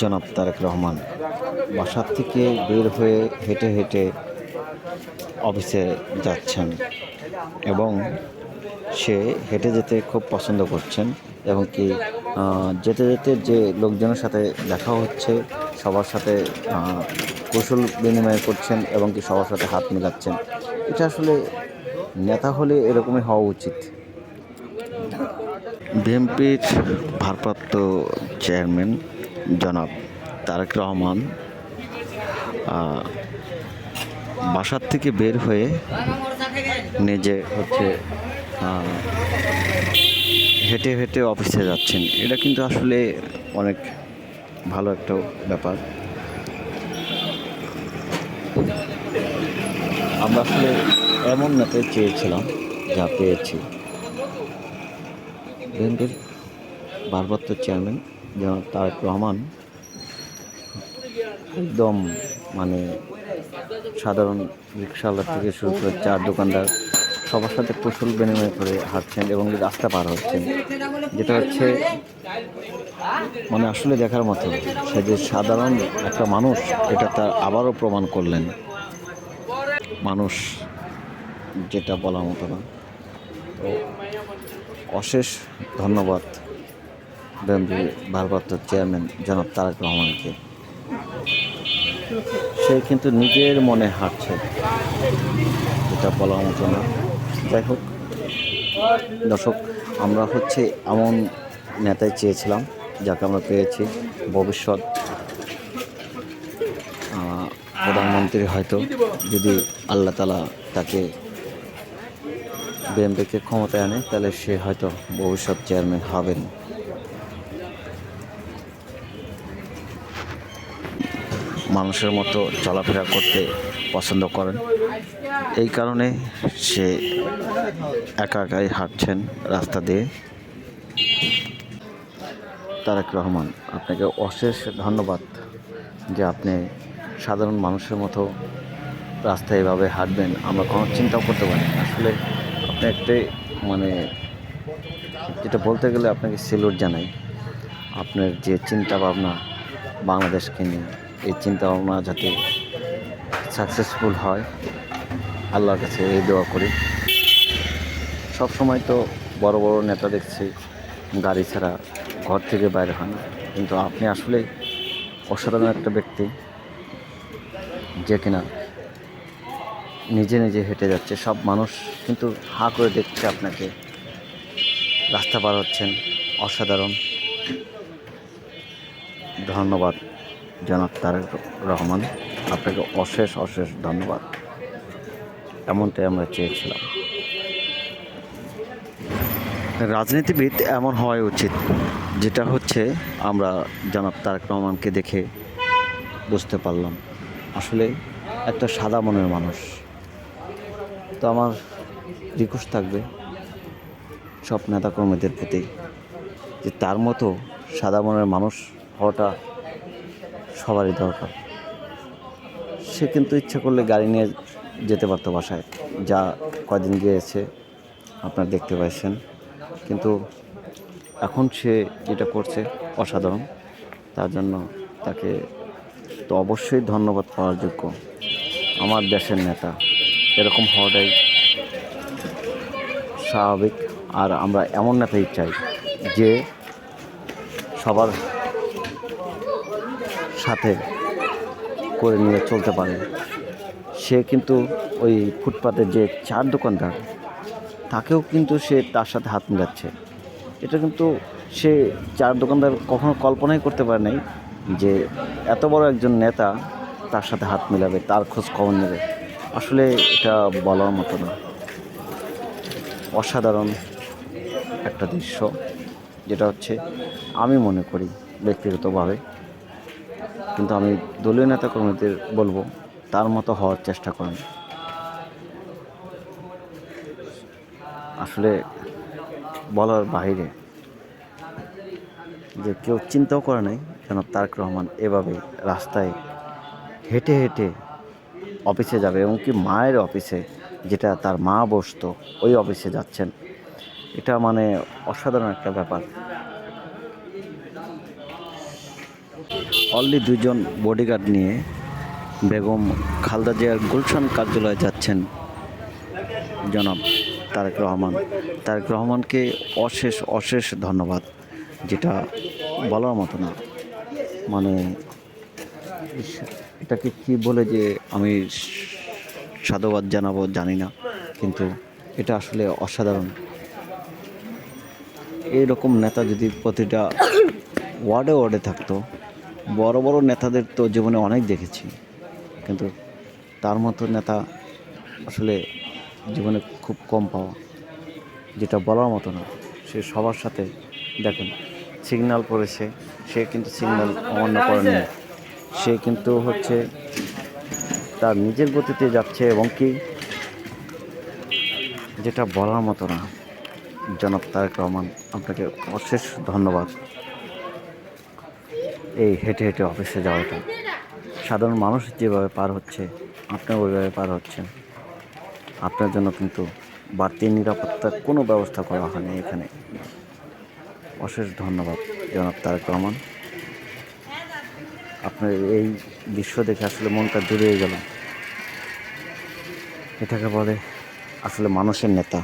জনাব তারেক রহমান বাসার থেকে বের হয়ে হেঁটে হেঁটে অফিসে যাচ্ছেন এবং সে হেঁটে যেতে খুব পছন্দ করছেন এবং কি যেতে যেতে যে লোকজনের সাথে দেখা হচ্ছে, সবার সাথে কৌশল বিনিময় করছেন এবং কি সবার সাথে হাত মেলাচ্ছেন, এটা আসলে নেতা হলে এরকমই হওয়া উচিত। বিএনপির ভারপ্রাপ্ত চেয়ারম্যান জনাব তারেক রহমান বাসার থেকে বের হয়ে নিজে হচ্ছে হেঁটে হেঁটে অফিসে যাচ্ছেন। এটা কিন্তু আসলে অনেক ভালো একটা ব্যাপার। আমরা আসলে এমন নেতা চেয়েছিলাম, যা পেয়েছি। বিএনপির ভারপ্রাপ্ত চেয়ারম্যান জনাব তারেক রহমান একদম মানে সাধারণ রিক্সাওয়ালা থেকে শুরু করে চার দোকানদার সবার সাথে কুশল বিনিময় করে হাঁটছেন এবং রাস্তা পার হচ্ছেন। যেটা হচ্ছে মানে আসলে দেখার মতো, সে যে সাধারণ একটা মানুষ, এটা তার আবারও প্রমাণ করলেন। মানুষ যেটা বলার মতো না। তো অশেষ ধন্যবাদ। বিএনপি ভারপ্রাপ্ত চেয়ারম্যান জনাব তারেক রহমানকে। সে কিন্তু নিজের মনে হাঁটছে। এটা বলার মতো না। যাই হোক, দর্শক, আমরা হচ্ছে এমন নেতাই চেয়েছিলাম, যাকে আমরা পেয়েছি ভবিষ্যৎ। প্রধানমন্ত্রী হয়তো যদি আল্লাহ তালা তাকে বিএনপিকে ক্ষমতায় আনে, তাহলে সে হয়তো ভবিষ্যৎ চেয়ারম্যান হবেন। মানুষের মতো চলাফেরা করতে পছন্দ করেন। এই কারণে সে একা একাই হাঁটছেন রাস্তা দিয়ে। তারেক রহমান, আপনাকে অশেষ ধন্যবাদ যে আপনি সাধারণ মানুষের মতো রাস্তায় এভাবে হাঁটবেন। আমরা কোনো চিন্তাও করতে পারি আসলে আপনি একটাই মানে যেটা বলতে গেলে আপনাকে সেলুট জানাই। আপনার যে চিন্তা ভাবনা বাংলাদেশকে নিয়ে এই চিন্তা ভাবনা যাতে সাকসেসফুল হয়, আল্লাহর কাছে এই দোয়া করি। সব সময় তো বড় বড় নেতা দেখছি, গাড়ি ছাড়া ঘর থেকে বাইরে হন না। কিন্তু আপনি আসলে অসাধারণ একটা ব্যক্তি, যে কিনা নিজে নিজে হেঁটে যাচ্ছে। সব মানুষ কিন্তু হাঁ করে দেখছে আপনাকে। রাস্তা পার হচ্ছেন, অসাধারণ। ধন্যবাদ। জনাব তারেক রহমান, আপনাকে অশেষ অশেষ ধন্যবাদ। এমনটাই আমরা চেয়েছিলাম। রাজনীতিবিদ এমন হওয়াই উচিত, যেটা হচ্ছে আমরা জনাব তারেক রহমানকে দেখে বুঝতে পারলাম। আসলে একটা সাদা মনের মানুষ। তো আমার রিকোয়েস্ট থাকবে সব নেতাকর্মীদের প্রতি যে তার মতো সাদা মনের মানুষ হওয়াটা সবারই দরকার। সে কিন্তু ইচ্ছা করলে গাড়ি নিয়ে যেতে পারতো বাসায়। যা কদিন গিয়েছে, আপনারা দেখতে পাচ্ছেন কিন্তু এখন সে যেটা করছে অসাধারণ। তার জন্য তাকে তো অবশ্যই ধন্যবাদ পাওয়ার যোগ্য। আমার দেশের নেতা, এরকম হওয়াটাই স্বাভাবিক। আর আমরা এমন নেতাই চাই যে সবার সাথে করে নিয়ে চলতে পারে। সে কিন্তু ওই ফুটপাতের যে চার দোকানদার, তাকেও কিন্তু সে তার সাথে হাত মিলাচ্ছে। এটা কিন্তু সে চার দোকানদার কখনো কল্পনাই করতে পারে নাই যে এত বড় একজন নেতা তার সাথে হাত মিলাবে, তার খোঁজ খবর নেবে। আসলে এটা বলার মতো না। অসাধারণ একটা দৃশ্য, যেটা হচ্ছে আমি মনে করি ব্যক্তিগতভাবে। কিন্তু আমি দলীয় নেতাকর্মীদের বলব, তার মতো হওয়ার চেষ্টা করেন। আসলে বলার বাইরে যে কেউ চিন্তাও করে নাই যেন তারক রহমান এভাবে রাস্তায় হেঁটে হেঁটে অফিসে যাবে এবং কি মায়ের অফিসে যেটা তার মা বসতো, ওই অফিসে যাচ্ছেন। এটা মানে অসাধারণ একটা ব্যাপার। অনলি দুজন বডিগার্ড নিয়ে বেগম খালদা জিয়ার গুলশান কার্যালয়ে যাচ্ছেন জনাব তারেক রহমান। তারেক রহমানকে অশেষ অশেষ ধন্যবাদ, যেটা বলার মতো না। মানে এটাকে কি বলে যে আমি সাধুবাদ জানাব জানি না, কিন্তু এটা আসলে অসাধারণ। এইরকম নেতা যদি প্রতিটা ওয়ার্ডে ওয়ার্ডে থাকতো বড় বড় নেতাদের তো জীবনে অনেক দেখেছি। কিন্তু তার মতো নেতা আসলে জীবনে খুব কম পাওয়া। যেটা বলার মতো না। সে সবার সাথে, দেখেন সিগন্যাল পড়েছে সে কিন্তু সিগনাল অমান্য করেনি। সে কিন্তু হচ্ছে তার নিজের গতিতে যাচ্ছে এবং কি যেটা বলার মতো না। জনাব তারেক রহমান, আপনাকে অশেষ ধন্যবাদ। এই হেঁটে হেঁটে অফিসে যাওয়াটা। সাধারণ মানুষ যেভাবে পার হচ্ছে আপনি ওইভাবে পার হচ্ছেন আপনার জন্য কিন্তু বাড়তি নিরাপত্তার কোনো ব্যবস্থা করা হয়নি এখানে। অশেষ ধন্যবাদ, জনাব তারেক রহমান। আপনার এই দৃশ্য দেখে আসলে মনটা জুড়িয়ে গেল। এটাকে বলে আসলে মানুষের নেতা।